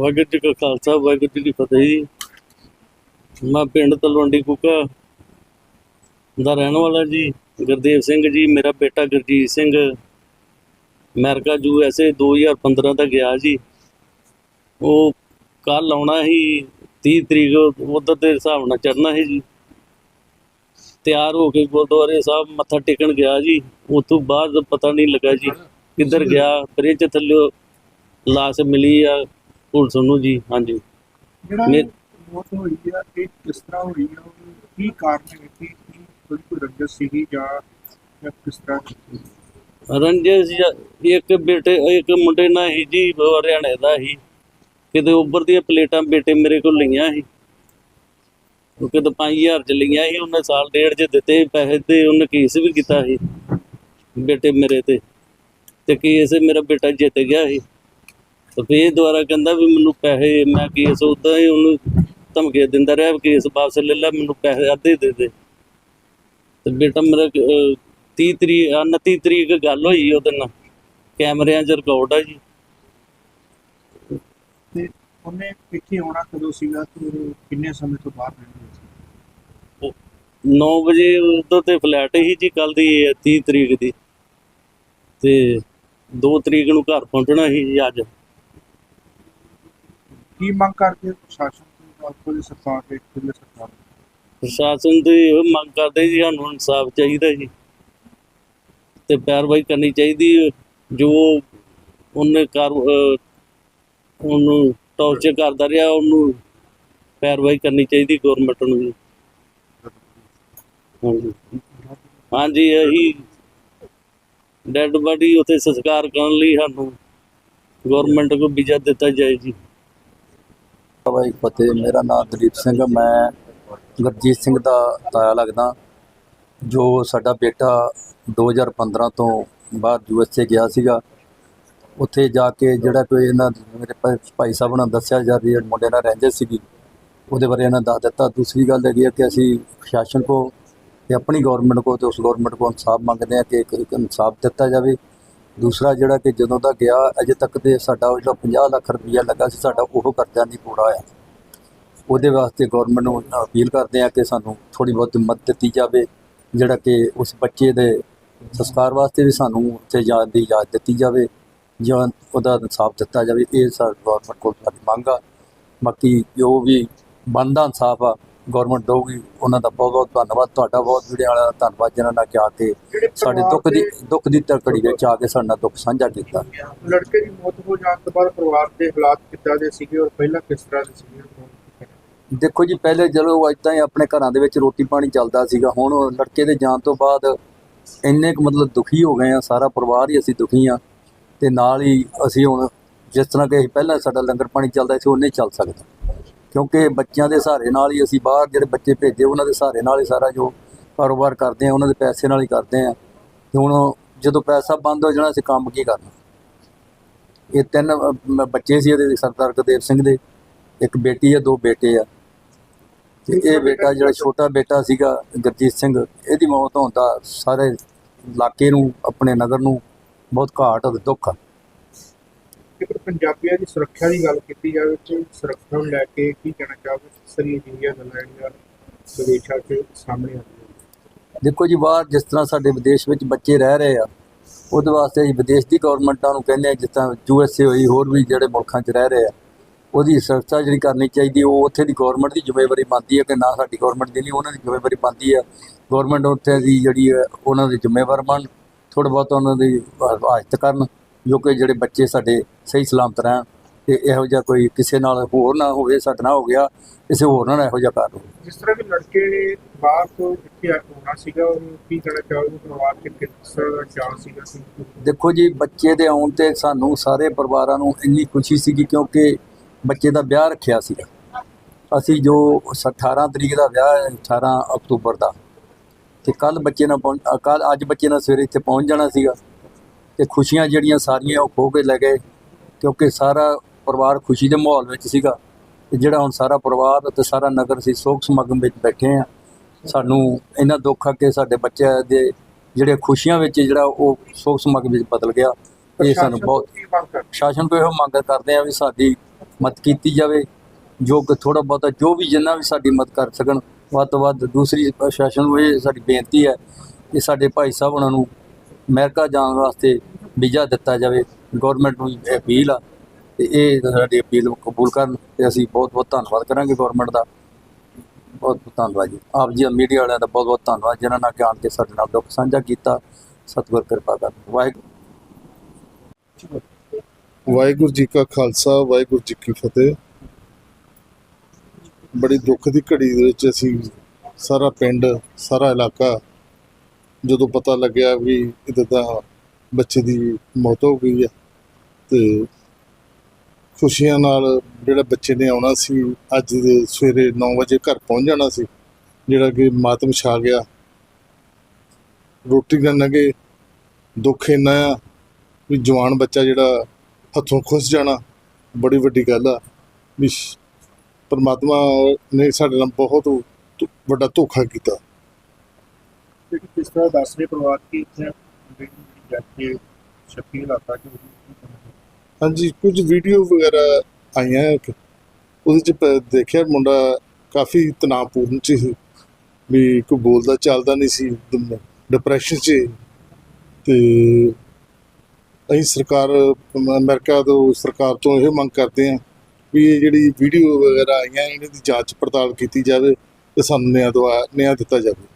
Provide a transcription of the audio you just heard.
ਵਾਹਿਗੁਰੂ ਜੀ ਕਾ ਖਾਲਸਾ, ਵਾਹਿਗੁਰੂ ਜੀ ਕੀ ਫਤਿਹ ਜੀ। ਮੈਂ ਪਿੰਡ ਤਲਵੰਡੀ ਕੁੱਕਾ ਦਾ ਰਹਿਣ ਵਾਲਾ ਜੀ, ਗੁਰਦੇਵ ਸਿੰਘ ਜੀ, ਮੇਰਾ ਬੇਟਾ Gurjeet Singh. America U S A 2015 ਦਾ ਗਿਆ ਜੀ। ਉਹ ਕੱਲ ਆਉਣਾ ਸੀ 30 ਤਰੀਕ, ਉਧਰ ਦੇ ਹਿਸਾਬ ਨਾਲ ਚੜਨਾ ਸੀ ਜੀ। ਤਿਆਰ ਹੋ ਕੇ ਗੁਰਦੁਆਰੇ ਸਾਹਿਬ ਮੱਥਾ ਟੇਕਣ ਗਿਆ ਜੀ। ਉਸ ਤੋਂ ਬਾਅਦ ਪਤਾ ਨਹੀਂ ਲੱਗਾ ਜੀ ਕਿੱਧਰ ਗਿਆ। ਬ੍ਰਿਜ ਥੱਲੇ ਲਾਸ਼ ਮਿਲੀ ਆ। ਪੁਲਿਸ ਨੂੰ ਜੀ ਹਾਂਜੀ। ਜਿਹੜਾ ਮੇ- ਮੌਤ ਹੋਈ ਆ ਇਹ ਕਿਸ ਤਰ੍ਹਾਂ ਹੋਈ ਆ? ਉਹਨੂੰ ਕੀ ਕਾਰਨ ਹੈ ਕਿ ਕੀ ਕੋਈ ਕੋਈ ਰੰਜਸ ਸੀਗੀ ਜਾਂ ਜਾਂ ਕਿਸ ਤਰ੍ਹਾਂ ਰੰਜਸ ਜੀ, ਇੱਕ ਬੇਟੇ ਇੱਕ ਮੁੰਡੇ ਨਾਲ ਹੀ ਜੀ ਹਰਿਆਣੇ ਦਾ ਹੀ। ਕਿਤੇ ਉੱਪਰ ਦੀਆਂ ਪਲੇਟਾਂ ਬੇਟੇ ਮੇਰੇ ਕੋਲ ਲਈਆਂ ਸੀ। ਉਹ ਕਿਤੇ 5000 ਚ ਲਈਆਂ ਸੀ ਉਹਨੇ ਸਾਲ ਡੇਢ ਚ ਦਿੱਤੇ ਪੈਸੇ ਤੇ ਉਹਨੇ ਕੇਸ ਵੀ ਕੀਤਾ ਸੀ ਬੇਟੇ ਮੇਰੇ ਤੇ। ਤੇ ਕੇਸ ਮੇਰਾ ਬੇਟਾ ਜਿੱਤ ਗਿਆ ਸੀ। ਤੇ ਫੇਰ ਦੁਬਾਰਾ ਕਹਿੰਦਾ ਵੀ ਮੈਨੂੰ ਪੈਸੇ ਮੈਂ ਕੇਸ ਉਦਾਂ ਹੀ ਉਹਨੂੰ ਧਮਕੀ ਦਿੰਦਾ ਰਿਹਾ ਵੀ ਕੇਸ ਵਾਪਸ ਲੈ ਲੈ ਮੈਨੂੰ ਪੈਸੇ ਅੱਧੇ ਦੇ ਦੇ। ਤੇ ਬੇਟਾ ਮੇਰਾ ਅਹ, 30 ਤਰੀਕ 29 ਤਰੀਕ ਗੱਲ ਹੋਈ ਉਹਦੇ ਨਾਲ ਕੈਮਰਿਆਂ 'ਚ ਰਿਕਾਰਡ ਆ ਜੀ। ਤੇ ਉਹਨੇ ਇੱਥੇ ਆਉਣਾ ਕਦੋਂ ਸੀਗਾ ਤੇ ਕਿੰਨੇ ਸਮੇਂ ਤੋਂ ਬਾਹਰ ਰਹਿੰਦੇ ਸੀ? 9 ਵਜੇ ਉਦੋਂ ਤੇ ਫਲੈਟ ਹੀ ਜੀ ਕੱਲ ਦੀ 30 ਤਰੀਕ ਦੀ। ਤੇ 2 ਤਰੀਕ ਨੂੰ ਘਰ ਪਹੁੰਚਣਾ ਸੀ ਜੀ ਅੱਜ। ਕੀ ਮੰਗ ਕਰਦੇ ਹੋ ਪ੍ਰਸ਼ਾਸਨ ਤੋਂ ਜਾਂ ਪੁਲਿਸ ਸਰਕਾਰ ਦੇ ਕਿਲੇ ਸਰਕਾਰ ਤੋਂ? ਪ੍ਰਸ਼ਾਸਨ ਤੋਂ ਇਹ ਮੰਗ ਕਰਦੇ ਜੀ ਸਾਨੂੰ ਇਨਸਾਫ ਚਾਹੀਦਾ ਜੀ ਤੇ ਪੈਰਵਾਈ ਕਰਨੀ ਚਾਹੀਦੀ ਹੈ। ਜੋ ਉਹਨੇ ਕਰ ਅਹ, ਉਹਨੂੰ ਟੌਰਚਰ ਕਰਦਾ ਰਿਹਾ ਉਹਨੂੰ ਪੈਰਵਾਈ ਕਰਨੀ ਚਾਹੀਦੀ ਗਵਰਨਮੈਂਟ ਨੂੰ ਜੀ ਹਾਂਜੀ ਹਾਂਜੀ ਇਹੀ ਡੈੱਡ ਬਾਡੀ ਉੱਥੇ ਸੰਸਕਾਰ ਕਰਨ ਲਈ ਸਾਨੂੰ ਗਵਰਨਮੈਂਟ ਕੋ ਵੀਜ਼ਾ ਦਿੱਤਾ ਜਾਏ ਜੀ ਭਾਈ ਫਤਿਹ। ਮੇਰਾ ਨਾਮ ਦਲੀਪ ਸਿੰਘ ਮੈਂ ਗੁਰਜੀਤ ਸਿੰਘ ਦਾ ਤਾਇਆ ਲੱਗਦਾ। ਜੋ ਸਾਡਾ ਬੇਟਾ 2015 ਤੋਂ ਬਾਅਦ ਯੂਐਸਏ ਗਿਆ ਸੀਗਾ, ਉੱਥੇ ਜਾ ਕੇ ਜਿਹੜਾ ਕੋਈ ਇਹਨਾਂ ਮੇਰੇ ਭਾਈ ਸਾਹਿਬ ਨੇ ਦੱਸਿਆ ਜਾ ਰਹੀ ਮੁੰਡੇ ਨਾਲ ਰਹਿੰਦੇ ਸੀਗੀ, ਉਹਦੇ ਬਾਰੇ ਇਹਨਾਂ ਦੱਸ ਦਿੱਤਾ। ਦੂਸਰੀ ਗੱਲ ਹੈਗੀ ਹੈ ਕਿ ਅਸੀਂ ਪ੍ਰਸ਼ਾਸਨ ਕੋ ਤੇ ਆਪਣੀ ਗਵਰਨਮੈਂਟ ਕੋ ਤੇ ਉਸ ਗਵਰਨਮੈਂਟ ਕੋ ਇਨਸਾਫ ਮੰਗਦੇ ਆ ਕਿ ਇੱਕ ਇਨਸਾਫ ਦਿੱਤਾ ਜਾਵੇ। ਦੂਸਰਾ ਜਿਹੜਾ ਕਿ ਜਦੋਂ ਦਾ ਗਿਆ, ਅਜੇ ਤੱਕ ਤੇ ਸਾਡਾ ਉਹ ਜਿਹੜਾ 50 ਲੱਖ ਰੁਪਈਆ ਲੱਗਾ ਸੀ, ਸਾਡਾ ਉਹ ਕਰਜ਼ਾ ਨਹੀਂ ਪੂਰਾ ਹੋਇਆ। ਉਹਦੇ ਵਾਸਤੇ ਗਵਰਨਮੈਂਟ ਨੂੰ ਅਪੀਲ ਕਰਦੇ ਆ ਕਿ ਸਾਨੂੰ ਥੋੜੀ ਬਹੁਤ ਮਦਦ ਦਿੱਤੀ ਜਾਵੇ, ਜਿਹੜਾ ਕਿ ਉਸ ਬੱਚੇ ਦੇ ਸੰਸਕਾਰ ਵਾਸਤੇ ਵੀ ਸਾਨੂੰ ਉੱਥੇ ਜਾਣ ਦੀ ਇਜਾਜ਼ਤ ਦਿੱਤੀ ਜਾਵੇ, ਜਾਂ ਉਹਦਾ ਇਨਸਾਫ ਦਿੱਤਾ ਜਾਵੇ। ਇਹ ਸਾਡੀ ਗਵਰਨਮੈਂਟ ਕੋਲ ਸਾਡੀ ਮੰਗ ਆ। ਬਾਕੀ ਜੋ ਵੀ ਬਣਦਾ ਇਨਸਾਫ ਆ ਗਵਰਨਮੈਂਟ ਦਊਗੀ ਉਹਨਾਂ ਦਾ ਬਹੁਤ ਬਹੁਤ ਧੰਨਵਾਦ ਤੁਹਾਡਾ ਬਹੁਤ ਵੀਡੀਓ ਵਾਲਾ ਧੰਨਵਾਦ ਜਿਨ੍ਹਾਂ ਨੇ ਆ ਕੇ ਜਿਹੜੇ ਸਾਡੇ ਦੁੱਖ ਦੀ ਦੁੱਖ ਦੀ ਤੜਕੜੀ ਵਿੱਚ ਆ ਕੇ ਸਾਡੇ ਨਾਲ ਦੁੱਖ ਸਾਂਝਾ ਕੀਤਾ। ਲੜਕੇ ਦੀ ਮੌਤ ਹੋ ਜਾਣ ਤੋਂ ਬਾਅਦ ਪਰਿਵਾਰ ਦੇ ਹਾਲਾਤ ਕਿੱਦਾਂ ਦੇ ਸੀਗੇ ਔਰ ਪਹਿਲਾਂ ਕਿਸ ਤਰ੍ਹਾਂ ਦੇ ਸੀਗੇ? ਦੇਖੋ ਜੀ ਪਹਿਲੇ ਚਲੋ ਇਦਾਂ ਹੀ ਆਪਣੇ ਘਰਾਂ ਦੇ ਵਿੱਚ ਰੋਟੀ ਪਾਣੀ ਚੱਲਦਾ ਸੀਗਾ ਹੁਣ ਲੜਕੇ ਦੇ ਜਾਣ ਤੋਂ ਬਾਅਦ ਇੰਨੇ ਕੁ ਮਤਲਬ ਦੁਖੀ ਹੋ ਗਏ ਆ ਸਾਰਾ ਪਰਿਵਾਰ ਹੀ ਅਸੀਂ ਦੁਖੀ ਆ ਤੇ ਨਾਲ ਹੀ ਅਸੀਂ ਹੁਣ ਜਿਸ ਤਰ੍ਹਾਂ ਕਿ ਅਸੀਂ ਪਹਿਲਾਂ ਸਾਡਾ ਲੰਗਰ ਪਾਣੀ ਚੱਲਦਾ ਸੀ ਉਹ ਨਹੀਂ ਚੱਲ ਸਕਦਾ। ਕਿਉਂਕਿ ਬੱਚਿਆਂ ਦੇ ਸਹਾਰੇ ਨਾਲ ਹੀ ਅਸੀਂ ਬਾਹਰ ਜਿਹੜੇ ਬੱਚੇ ਭੇਜੇ ਉਹਨਾਂ ਦੇ ਸਹਾਰੇ ਨਾਲ ਹੀ ਸਾਰਾ ਜੋ ਕਾਰੋਬਾਰ ਕਰਦੇ ਆ, ਉਹਨਾਂ ਦੇ ਪੈਸੇ ਨਾਲ ਹੀ ਕਰਦੇ ਆ। ਤੇ ਹੁਣ ਜਦੋਂ ਪੈਸਾ ਬੰਦ ਹੋ ਜਾਣਾ, ਅਸੀਂ ਕੰਮ ਕੀ ਕਰਨਾ? ਇਹ ਤਿੰਨ ਬੱਚੇ ਸੀ ਇਹਦੇ, ਸਰਦਾਰ ਗੁਰਦੇਵ ਸਿੰਘ ਦੇ, ਇੱਕ ਬੇਟੀ ਆ, ਦੋ ਬੇਟੇ ਆ। ਤੇ ਇਹ ਬੇਟਾ ਜਿਹੜਾ ਛੋਟਾ ਬੇਟਾ ਸੀਗਾ, ਗੁਰਜੀਤ ਸਿੰਘ, ਇਹਦੀ ਮੌਤ ਹੋਣ ਦਾ ਸਾਰੇ ਇਲਾਕੇ ਨੂੰ, ਆਪਣੇ ਨਗਰ ਨੂੰ ਬਹੁਤ ਘਾਟ ਅਤੇ ਦੁੱਖ ਆ। ਪੰਜਾਬੀਆਂ ਦੀ ਸੁਰੱਖਿਆ ਦੀ ਗੱਲ ਕੀਤੀ ਜਾਵੇ ਤੇ ਸੁਰੱਖਿਆ ਨੂੰ ਲੈ ਕੇ ਕੀ ਕਹਿਣਾ ਚਾਹੋਗੇ? ਸਰੀਰ ਜਿਹੀਆਂ ਗੱਲਾਂ ਜਿਹੜੀਆਂ ਵਿਦੇਸ਼ਾਂ 'ਚ ਸਾਹਮਣੇ ਆਉਂਦੀਆਂ ਦੇਖੋ ਜੀ, ਬਾਹਰ ਜਿਸ ਤਰ੍ਹਾਂ ਸਾਡੇ ਵਿਦੇਸ਼ ਵਿੱਚ ਬੱਚੇ ਰਹਿ ਰਹੇ ਆ, ਉਹਦੇ ਵਾਸਤੇ ਅਸੀਂ ਵਿਦੇਸ਼ ਦੀ ਗਵਰਨਮੈਂਟਾਂ ਨੂੰ ਕਹਿੰਦੇ ਆ ਜਿਸ ਤਰ੍ਹਾਂ ਯੂ ਐਸ ਏ ਹੋਈ, ਹੋਰ ਵੀ ਜਿਹੜੇ ਮੁਲਕਾਂ 'ਚ ਰਹਿ ਰਹੇ ਆ, ਉਹਦੀ ਸੁਰੱਖਿਆ ਜਿਹੜੀ ਕਰਨੀ ਚਾਹੀਦੀ, ਉਹ ਉੱਥੇ ਦੀ ਗਵਰਨਮੈਂਟ ਦੀ ਜ਼ਿੰਮੇਵਾਰੀ ਬਣਦੀ ਹੈ ਕਿ ਨਾ ਸਾਡੀ ਗਵਰਨਮੈਂਟ ਦੀ ਨਹੀਂ, ਉਹਨਾਂ ਦੀ ਜ਼ਿੰਮੇਵਾਰੀ ਬਣਦੀ ਹੈ ਗਵਰਨਮੈਂਟ ਉੱਥੇ ਦੀ ਜਿਹੜੀ ਹੈ, ਉਹਨਾਂ ਦੀ ਜ਼ਿੰਮੇਵਾਰ ਬਣ ਥੋੜ੍ਹਾ ਬਹੁਤ ਉਹਨਾਂ ਦੀ ਹਿਫਾਜ਼ਤ ਕਰਨ, ਜੋ ਕਿ ਜਿਹੜੇ ਬੱਚੇ ਸਾਡੇ ਸਹੀ ਸਲਾਮਤ ਰਹਿਣ ਤੇ ਇਹੋ ਜਿਹਾ ਕੋਈ ਕਿਸੇ ਨਾਲ ਹੋਰ ਨਾ ਹੋਵੇ ਸਾਡੇ ਨਾਲ ਹੋ ਗਿਆ ਕਿਸੇ ਹੋਰ ਨਾਲ ਇਹੋ ਜਿਹਾ ਕਰ ਜਿਸ ਤਰ੍ਹਾਂ ਕਿ ਲੜਕੇ ਨੇ ਬਾਹਰ ਤੋਂ ਇੱਥੇ ਆਉਣਾ ਸੀਗਾ ਉਹਨੂੰ ਕੀ ਕਹਿਣਾ ਚਾਹੋਗੇ? ਪਰਿਵਾਰ 'ਚ ਕਿਸ ਦਾ ਚਾਅ ਸੀਗਾ ਦੇਖੋ ਜੀ ਬੱਚੇ ਦੇ ਆਉਣ ਤੇ ਸਾਨੂੰ ਸਾਰੇ ਪਰਿਵਾਰਾਂ ਨੂੰ ਇੰਨੀ ਖੁਸ਼ੀ ਸੀਗੀ ਕਿਉਂਕਿ ਬੱਚੇ ਦਾ ਵਿਆਹ ਰੱਖਿਆ ਸੀਗਾ। ਅਸੀਂ ਜੋ 18 ਤਰੀਕ ਦਾ ਵਿਆਹ ਹੈ 18 ਅਕਤੂਬਰ ਦਾ ਤੇ ਕੱਲ ਬੱਚੇ ਨਾਲ ਪਹੁੰਚ ਕੱਲ ਅੱਜ ਬੱਚੇ ਨਾਲ ਸਵੇਰੇ ਇੱਥੇ ਪਹੁੰਚ ਜਾਣਾ ਸੀਗਾ ਤੇ ਖੁਸ਼ੀਆਂ ਜਿਹੜੀਆਂ ਸਾਰੀਆਂ ਉਹ ਖੋ ਕੇ ਲੈ ਗਏ। ਕਿਉਂਕਿ ਸਾਰਾ ਪਰਿਵਾਰ ਖੁਸ਼ੀ ਦੇ ਮਾਹੌਲ ਵਿੱਚ ਸੀਗਾ ਤੇ ਜਿਹੜਾ ਹੁਣ ਸਾਰਾ ਪਰਿਵਾਰ ਤੇ ਸਾਰਾ ਨਗਰ ਸੀ ਸੋਗ ਸਮਾਗਮ ਵਿੱਚ ਬੈਠੇ ਆ ਸਾਨੂੰ ਇਹਨਾਂ ਦੁੱਖ ਆ ਕਿ ਸਾਡੇ ਬੱਚਿਆਂ ਦੇ ਜਿਹੜੇ ਖੁਸ਼ੀਆਂ ਵਿੱਚ ਜਿਹੜਾ ਉਹ ਸੋਗ ਸਮਾਗਮ ਵਿੱਚ ਬਦਲ ਗਿਆ ਇਹ ਸਾਨੂੰ ਬਹੁਤ ਸ਼ਾਸਨ ਤੋਂ ਇਹੋ ਮੰਗ ਕਰਦੇ ਆ ਵੀ ਸਾਡੀ ਮਦਦ ਕੀਤੀ ਜਾਵੇ ਜੋ ਕਿ ਥੋੜਾ ਬਹੁਤਾ ਜੋ ਵੀ ਜਿੰਨਾ ਵੀ ਸਾਡੀ ਮਦਦ ਕਰ ਸਕਣ ਵੱਧ ਤੋਂ ਵੱਧ ਦੂਸਰੀ ਪ੍ਰਸ਼ਾਸਨ ਨੂੰ ਇਹ ਸਾਡੀ ਬੇਨਤੀ ਹੈ ਕਿ ਸਾਡੇ ਭਾਈ ਸਾਹਿਬ ਉਹਨਾਂ ਨੂੰ ਅਮਰੀਕਾ ਜਾਣ ਵਾਸਤੇ ਵੀਜ਼ਾ ਦਿੱਤਾ ਜਾਵੇ। ਗਵਰਨਮੈਂਟ ਨੂੰ ਅਪੀਲ ਆ ਤੇ ਇਹ ਸਾਡੀ ਅਪੀਲ ਨੂੰ ਕਬੂਲ ਕਰਨ ਤੇ ਅਸੀਂ ਬਹੁਤ ਬਹੁਤ ਧੰਨਵਾਦ ਕਰਾਂਗੇ ਗਵਰਨਮੈਂਟ ਦਾ। ਬਹੁਤ ਬਹੁਤ ਧੰਨਵਾਦ ਜੀ। ਆਪ ਜੀ ਮੀਡੀਆ ਵਾਲਿਆਂ ਦਾ ਬਹੁਤ ਬਹੁਤ ਧੰਨਵਾਦ, ਜਿਨ੍ਹਾਂ ਨੇ ਕਿ ਆਣ ਕੇ ਸਾਡੇ ਨਾਲ ਦੁੱਖ ਸਾਂਝਾ ਕੀਤਾ। ਸਤਿਗੁਰ ਕਿਰਪਾ ਕਰ ਵਾਹਿਗੁਰੂ। ਵਾਹਿਗੁਰੂ ਜੀ ਕਾ ਖਾਲਸਾ, ਵਾਹਿਗੁਰੂ ਜੀ ਕੀ ਫਤਿਹ। ਬੜੀ ਦੁੱਖ ਦੀ ਘੜੀ ਦੇ ਵਿੱਚ ਅਸੀਂ ਸਾਰਾ ਪਿੰਡ, ਸਾਰਾ ਇਲਾਕਾ ਜਦੋਂ ਪਤਾ ਲੱਗਿਆ ਵੀ ਇਹਦੇ ਤਾਂ ਬੱਚੇ ਦੀ ਮੌਤ ਹੋ ਗਈ ਹੈ ਤੇ ਖੁਸ਼ੀਆਂ ਨਾਲ ਜਿਹੜਾ ਬੱਚੇ ਨੇ ਆਉਣਾ ਸੀ, ਅੱਜ ਦੇ ਸਵੇਰੇ 9 ਵਜੇ ਘਰ ਪਹੁੰਚ ਜਾਣਾ ਸੀ, ਜਿਹੜਾ ਕਿ ਮਾਤਮ ਛਾ ਗਿਆ। ਰੋਟੀ ਨਾ ਲੱਗੇ ਦੁੱਖ ਇੰਨਾ ਆ ਵੀ ਜਵਾਨ ਬੱਚਾ ਜਿਹੜਾ ਹੱਥੋਂ ਖੁੱਸ ਜਾਣਾ, ਬੜੀ ਵੱਡੀ ਗੱਲ ਆ। ਵੀ ਪਰਮਾਤਮਾ ਨੇ ਸਾਡੇ ਨਾਲ ਬਹੁਤ ਵੱਡਾ ਧੋਖਾ ਕੀਤਾ। ਕਿਸ ਤਰ੍ਹਾਂ ਦੱਸ ਰਹੇ ਪਰਿਵਾਰ ਕੀ ਇੱਥੇ ਜਾ ਕੇ ਸ਼ੱਕੀ ਇਲਾਕਾ ਚ ਹਾਂਜੀ, ਕੁਝ ਵੀਡੀਓ ਵਗੈਰਾ ਆਈਆਂ ਇੱਕ ਉਹਦੇ ਚ ਪ- ਦੇਖਿਆ ਮੁੰਡਾ ਕਾਫੀ ਤਣਾਅਪੂਰਨ ਚ ਸੀ। ਵੀ ਕੋਈ ਬੋਲਦਾ ਚੱਲਦਾ ਨਹੀਂ ਸੀ ਡਿਪਰੈਸ਼ਨ ਚ। ਸੀ। ਤੇ ਅਸੀਂ ਸਰਕਾਰ ਅਮ- ਅਮਰੀਕਾ ਤੋਂ ਸਰਕਾਰ ਤੋਂ ਇਹ ਮੰਗ ਕਰਦੇ ਹਾਂ ਵੀ ਇਹ ਜਿਹੜੀ ਵੀਡੀਓ ਵਗੈਰਾ ਆਈਆਂ, ਇਹਨਾਂ ਦੀ ਜਾਂਚ ਪੜਤਾਲ ਕੀਤੀ ਜਾਵੇ ਤੇ ਸਾਨੂੰ ਨਿਆਂ ਦਵਾ ਨਿਆਂ ਦਿੱਤਾ ਜਾਵੇ।